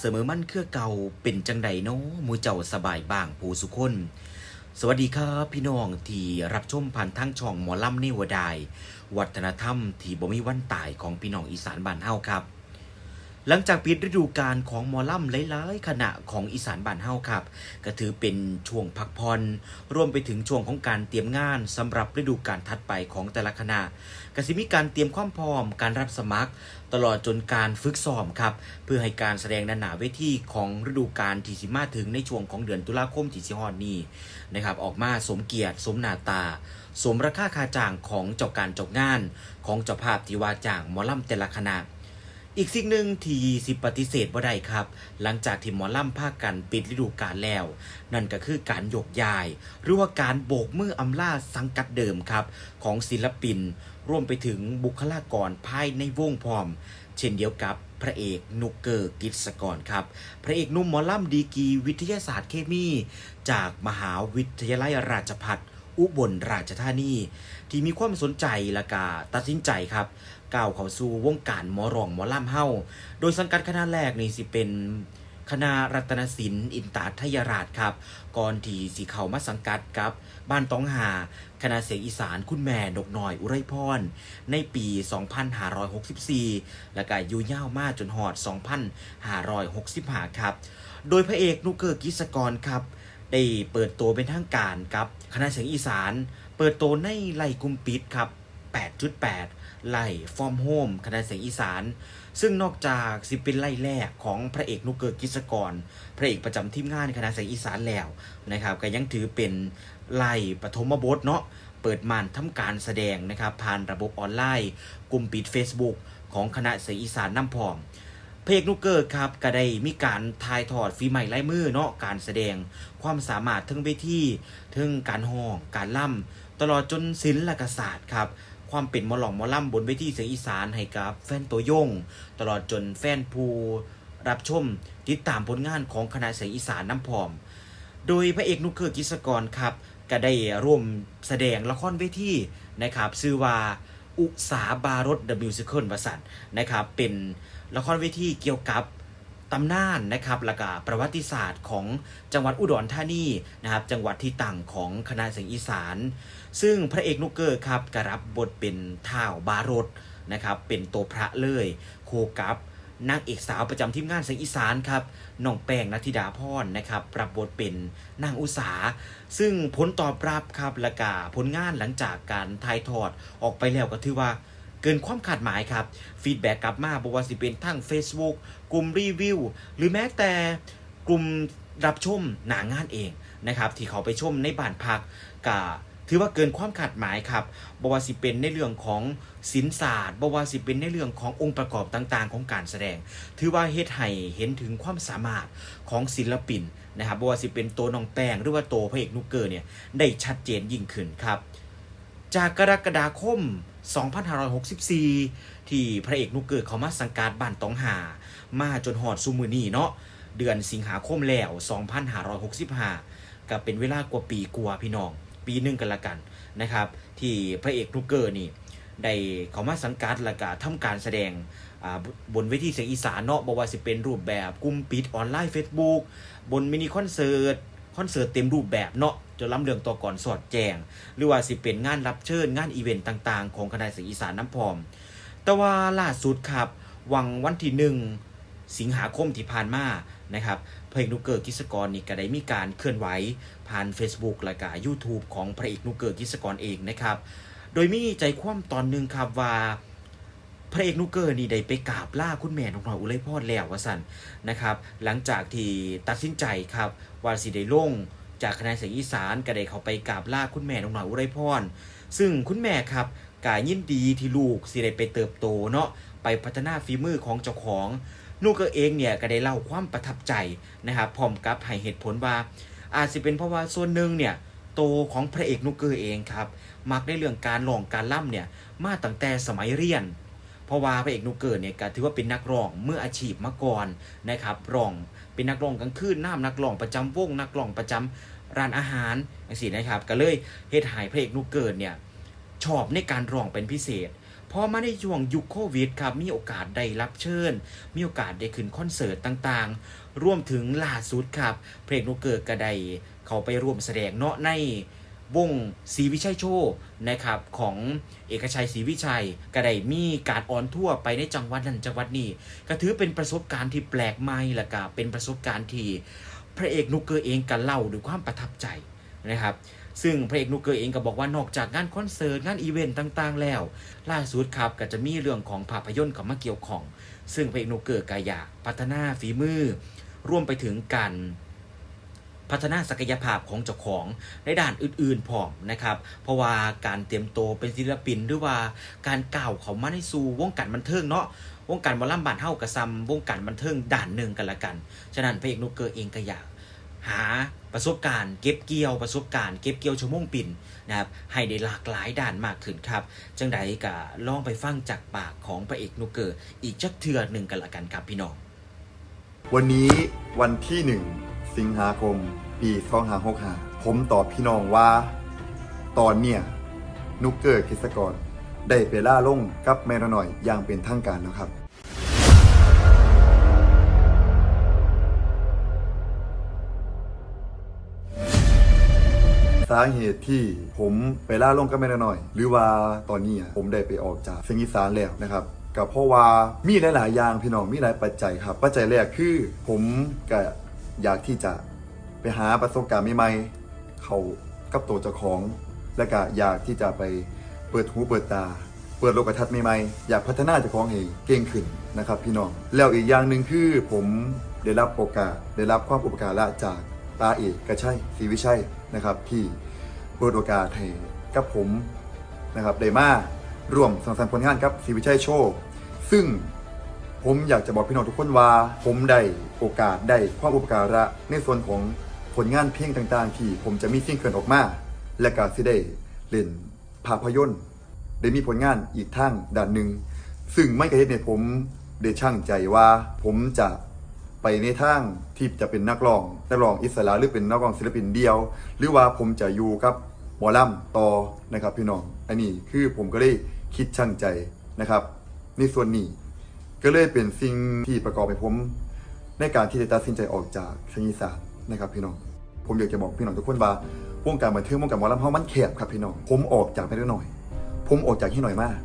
เสมอมั่นเครือเก่าเป็นจังไดเนาะมูเจ้าสบายบ้างผู้สุคน สวัสดีครับพี่น้องที่รับชมผ่านทางช่องหมอลำเนวดาย วัฒนธรรมที่บ่มีวันตายของพี่น้องอีสานบ้านเฮาครับ หลังจากปิดฤดูกาลของมอลำหลายๆคณะของอีสานบ้านเฮาครับ ก็ถือเป็นช่วงพักผ่อนรวมไปถึงช่วงของการเตรียมงานสำหรับฤดูกาลถัดไปของแต่ละคณะก็สิมีการเตรียมความพร้อมการรับสมัคร ตลอดจนการฝึกซ้อมครับ เพื่อให้การแสดงนานาเวทีของฤดูกาลที่สิมาถึงในช่วงของเดือนตุลาคมที่สิฮอดนี้นะครับออกมาสมเกียรติสมหน้าตา สมราคาค่าจ้างของเจ้าการเจ้างาน ของเจ้าภาพที่ว่าจ้างหมอลำแต่ละคณะ อีกสิ่งหนึ่งที่สิปฏิเสธบ่ได้ครับ หลังจากที่หมอล่ำภาคกันปิดฤดูกาลแล้ว นั่นก็คือการยกย้าย หรือว่าการโบกมืออำลาสังกัดเดิมครับ ของศิลปิน รวมไปถึงบุคลากรภายในวงพร้อม เช่นเดียวกับพระเอกนุกเกอร์กิจสกรครับ พระเอกนุ่มหมอล่ำดีกีวิทยาศาสตร์เคมี จากมหาวิทยาลัยราชภัฏอุบลราชธานี ที่มีความสนใจและก็ตัดสินใจครับ ก้าวเข้าสู่วงการหมอรองหมอล่ำเฮาโดยสังกัดคณะแรกนี่สิเป็นคณะรัตนศิลป์อินตาทยราชครับ ก่อนที่สิเข้ามาสังกัดกับ บ้านต้องหา คณะเสียงอีสานคุณแม่นกน้อยอุไรพร ในปี 2564 และก็อยู่ยาวมาจนหอด 2565 ครับ โดยพระเอกนุกเกอร์กิสกรครับ ได้เปิดตัวเป็นทางการกับ คณะเสียงอีสาน เปิดตัวในไล่กุมปิดครับ 8.8 ไล่ฟอร์มโฮมคณะเสียงอีสาน ซึ่งนอกจากสิเป็นไล่แรกของพระเอกนุกเกิดกิจกร พระเอกประจำทีมงานคณะเสียงอีสานแล้วนะครับก็ยังถือเป็นไล่ปฐมบทเนาะเปิดมานทำการแสดงนะครับผ่านระบบออนไลน์ กลุ่มปิด Facebook ของคณะเสียงอีสานน้ำพองเพลงนุกเกอร์ครับก็ได้มีการถ่ายทอดฝีใหม่ไลายมือเนาะการแสดงความสามารถทั้งเวทีทั้งการห้อง การล่ำตลอดจนศิลปศาสตร์ครับ ความเป็นมอหลองมอล่ำบนเวทีเสียงอีสานให้กับแฟนตัวยง ตลอดจนแฟนผู้รับชมติดตามผลงานของคณะเสียงอีสานน้ำพอม โดยพระเอกนุกเกอร์กิจกรครับ ก็ได้ร่วมแสดงละครเวทีนะครับชื่อว่าอุสาบารถ The Musical ประสันนะครับเป็นละครเวทีเกี่ยวกับ ตำนานนะครับแล้วก็ประวัติศาสตร์ของจังหวัดอุดรธานีนะครับจังหวัดที่ตั้งของคณะเสียงอีสาน ซึ่งพระเอกนุกเกอร์ครับกรับบทเป็นท้าวบารถนะครับเป็นตัวพระเลยโคกับนางเอกสาวประจำทีมงานเสียงอีสานครับน้องแป้งนัทิดาพรนะครับรับบทเป็นนางอุสา ซึ่งผลตอบรับครับและกาผลงานหลังจากการถ่ายทอดออกไปแล้วก็ถือว่า กินความคาดหมายครับฟีดแบ็กกลับมาบอกว่าสิเป็นทั้ง Facebook กลุ่มรีวิว หรือแม้แต่กลุ่มรับชมหนางานเองนะครับที่เขาไปชมในบ้านพักกาถือว่าเกินความคาดหมายครับบอกว่าสิเป็นในเรื่องของศิลปศาสตร์บอกว่าสิเป็นในเรื่องขององค์ประกอบต่างๆ ของการแสดง ถือว่าเฮ็ดให้เห็นถึงความสามารถของศิลปินนะครับบว่าสิเป็นตัวน้องแป้งหรือว่าตัวพระเอกนุกเกอร์เนี่ยได้ชัดเจนยิ่งขึ้นครับ จากกรกฎาคม 2564 ที่พระเอกนุกเกอร์เขามาสังกัดบ้านตองหา มาจนหอดซูมือนี่เนาะเดือนสิงหาคมแล้ว 2565 ก็เป็นเวลากว่าปีกว่าพี่น้อง ปีหนึงกันละกันนะครับ ที่พระเอกนุกเกอร์นี่ได้เขามาสังกัดและก็ทำการแสดงบนเวทีเสียงอีสานเนาะบอกว่าสิเป็นรูปแบบกลุ่มปิดออนไลน์ Facebook บนมินิคอนเสิร์ต คอนเสิร์ตเต็มรูปแบบเนาะ จะล้ำเรื่องต่อก่อนสอดแจง หรือว่าสิเป็นงานรับเชิญงานอีเวนต์ต่างๆ ของคณะสียงอีสานน้ำพอม แต่ว่าล่าสุดครับ วังวันที่หนึ่งสิงหาคมที่ผ่านมานะครับ เพลงนุกเกอร์กิสกรนี่ก็ได้มีการเคลื่อนไหวผ่าน Facebook และก็ YouTube ของพระเอกนุกเกอร์กิสกรเองนะครับ โดยมีใจคว่ำตอนหนึ่งครับว่าพระเอกนุกเกอร์นี่ได้ไปกราบล่าคุณแม่นกน้อยอุไรพรแล้วว่าสันนะครับ หลังจากที่ตัดสินใจครับว่าสิได้ลง จากคณะเสียงอีสานก็ได้เขาไปกราบลาคุณแม่นกน้อยอุไรพร ซึ่งคุณแม่ครับกายินดีที่ลูกสิได้ไปเติบโตเนาะไปพัฒนาฝีมือของเจ้าของนุกเกอเองเนี่ยก็ได้เล่าความประทับใจนะครับพร้อมกับให้เหตุผลว่า อาจจะเป็นเพราะว่าส่วนหนึ่งเนี่ยโตของพระเอกนุกเกอร์เองครับมักในเรื่องการร้องการล่ำเนี่ยมาตั้งแต่สมัยเรียน เพราะว่าพระเอกนุกเกอร์เนี่ยก็ถือว่าเป็นนักร้องเมื่ออาชีพมาก่อนนะครับร้องเป็นนักร้องกลางคืนน้ำนักร้องประจำวงนักร้องประจำร้านอาหารอย่งสินะครับ ก็เลยเฮ็ดให้พระเอกนุกเกอร์เนี่ยชอบในการร้องเป็นพิเศษพอมาในช่วงยุคโควิดครับมีโอกาสได้รับเชิญ มีโอกาสได้ขึ้นคอนเสิร์ตต่างๆ รวมถึงล่าสุดครับ เพลงนกเกิดกระไดเขาไปร่วมแสดงเนาะใน วงศรีวิชัยโชว์นะครับของเอกชัยศรีวิชัยกระไดมีการออนทั่วไปในจังหวัดนั้นจังหวัดนี้ก็ถือเป็นประสบการณ์ที่แปลกใหม่ละก็เป็นประสบการณ์ที่พระเอกนุกเกอร์เองก็เล่าด้วยความประทับใจนะครับซึ่งพระเอกนุกเกอร์เองก็บอกว่านอกจากงานคอนเสิร์ตงานอีเวนต์ต่างๆ แล้ว ล่าสุดครับก็จะมีเรื่องของภาพยนตร์เข้ามาเกี่ยวข้อง ซึ่งพระเอกนุกเกอร์ก็อยากพัฒนาฝีมือร่วมไปถึงการ พัฒนาศักยภาพของเจ้าของในด้านอื่นๆพร้อมนะครับ เพราะว่าการเตรียมตัวเป็นศิลปินหรือว่าการก้าวเขามาในสู่วงการบันเทิงเนาะวงการบอลลัมบานเฮากระซำวงการบันเทิงด่านหนึ่งกันละกัน ฉะนั้นพระเอกนุกเกอร์เองก็อยากหาประสบการณ์เก็บเกี่ยวประสบการณ์เก็บเกี่ยวชั่วโมงปิ่นนะครับให้ได้หลากหลายด้านมากขึ้นครับ จังใดก็ลองไปฟังจากปากของพระเอกนุกเกอร์อีกจักเทือหนึ่งกันละกันครับพี่น้อง วันนี้วันที่หนึ่ง สิงหาคม ปี2565 ผมตอบพี่น้องว่า ตอนเนี่ย นุกเกอร์คิสกร ได้ไปล่าลงกับแม่นหน่อยอย่างเป็นทางการแล้วครับสาเหตุที่ผมไปล่าลงกับแม่นหน่อย หรือว่าตอนนี้ผมได้ไปออกจากเสียงอีสานแล้วนะครับกับเพราะว่ามีหลายๆอย่างพี่น้องมีหลายปัจจัยครับ ปัจจัยแรกคือผมก็ อยากที่จะไปหาประสบการณ์ใหม่ๆเขากับตัวเจ้าของ และก็อยากที่จะไปเปิดหูเปิดตา เปิดโลกทัศน์ใหม่ๆอยากพัฒนาเจ้าของให้เก่งขึ้นนะครับพี่น้อง แล้วอีกอย่างหนึ่งคือผมได้รับโอกาสได้รับความอุปการะจากตาเอกกระชัยศรีวิชัยนะครับที่เปิดโอกาสให้กับผมนะครับได้มาร่วมสังสรรค์ผลงานกับศรีวิชัยโชว์ซึ่ง ผมอยากจะบอกพี่น้องทุกคนว่า ผมได้โอกาสได้ความอุปการะในส่วนของผลงานเพลงต่างๆ ที่ผมจะมีซิงเกิลออกมา และก็สิได้เล่นภาพยนตร์ได้มีผลงานอีกทางด้านหนึ่งซึ่งไม่กระเฮ็ดเนี่ยผมได้ช่างใจว่า ผมจะไปในทางที่จะเป็นนักร้องนักร้องอิสระหรือเป็นนักร้องศิลปินเดียว หรือว่าผมจะอยู่กับหมอลำต่อนะครับพี่น้องอันนี้คือผมก็ได้คิดช่างใจนะครับ ในส่วนนี้ ก็เลยเป็นสิ่งที่ประกอบให้ผม ในการที่จะตัดสินใจออกจากเสียงอีสานนะครับพี่น้อง ผมอยากจะบอกพี่น้องทุกคนว่าวงการบันเทิงวงการหมอลำเฮามันแคบครับพี่น้อง ผมออกจากไปได้หน่อย ผมออกจากที่หน่อยมาก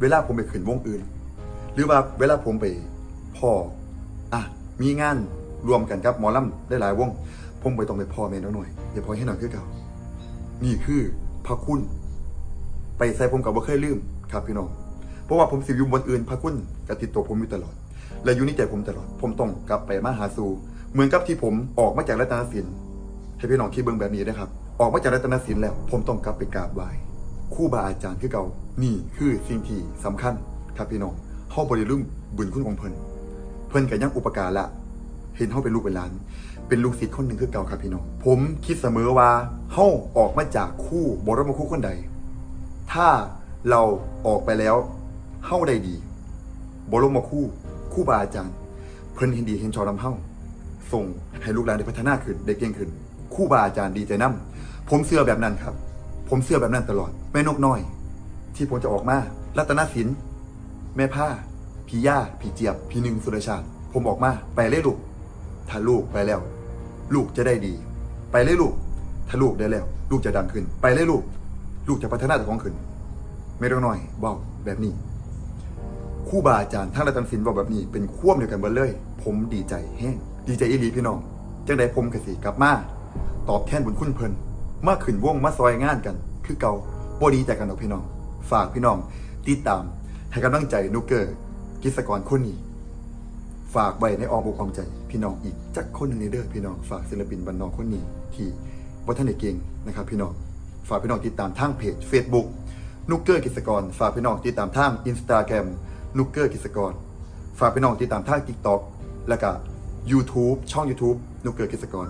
เวลาผมไปขึ้นวงอื่น หรือว่าเวลาผมไปพ่ออะมีงานรวมกันครับหมอลำได้หลายวง ผมไปต้องไปพ่อแม่น้อยหน่อยอย่าพอให้หน่อยคือเก่านี่คือพระคุณ ไปใส่ผมกับว่าเคยลืมครับพี่น้อง เพราะว่าผมสิอยู่บนอื่นพระคุณกับติดตัวผมอยู่ตลอด และอยู่ในใจผมตลอด ผมต้องกลับไปมาหาสู่เหมือนกับที่ผมออกมาจากรัตนศิลป์ให้พี่น้องคิดเบิ่งแบบนี้นะครับ ออกมาจากรัตนศิลป์แล้ว ผมต้องกลับไปกราบไหว้คู่บาอาจารย์คือเก่านี่คือสิ่งที่สำคัญครับพี่น้องเฮาบ่ได้ลืมบุญคุณของเพิ่นเพิ่นก็ยังอุปการละเห็นเฮาเป็นลูกเป็นหลาน เป็นลูกศิษย์คนหนึ่งคือเก่าครับพี่น้อง ผมคิดเสมอว่าเฮาออกมาจากคู่บรมครูคนใด ถ้าเราออกไปแล้ว เฮ้าได้ดีบรมคู่คู่บาอาจารย์ เพิ่นเห็นดีเห็นชอบนำเฮ้าส่งให้ลูกหลานได้พัฒนาขึ้นได้เก่งขึ้น คู่บาอาจารย์ดีใจนํผมเชื่อแบบนั้นครับ ผมเชื่อแบบนั้นตลอด แม่นกน้อย ที่ผมจะออกมารัตนศิลป์แม่ผ้าพี่ย่าพี่เจี๊ยบพี่หนึ่งสุรชาติ ผมออกมาไปเลยลูก ถ้าลูกไปแล้ว ลูกจะได้ดี ไปเลยลูก ถ้าลูกได้แล้ว ลูกจะดังขึ้น ไปเลยลูก ลูกจะพัฒนาตัวของขึ้น ไม่ต้องน้อยเว่าแบบนี้ คู่บาอาจารย์ทางรัตนศิลป์บอกแบบนี้เป็นควบเดียวกันเบิดเลย ผมดีใจแห้งดีใจอีหลีพี่น้องจังใดผมกสิกลับมาตอบแทนบุญคุณเพิ่นมาขึ้นวงมาซอยงานกัน คือเก่าบ่ดีใจกันดอกพี่น้อง ฝากพี่น้องติดตามให้กำลังใจนุกเกอร์ กิจกรคนนี้ฝากไว้ในอ้อมอกอ้อมใจ พี่น้องอีกจักคนหนึ่งในเด้อพี่น้องฝากศิลปินบันนองคนนี้ที่วัฒนเก่งนะครับพี่น้องฝากพี่น้องติดตามทางเพจ Facebook นุกเกอร์กิจกร ฝากพี่น้องติดตามทาง Instagram นุกเกอร์กิจกร ฝากพี่น้องติดตามทางติ๊กต็อกและก็ YouTube ช่อง YouTube นุกเกอร์กิจกร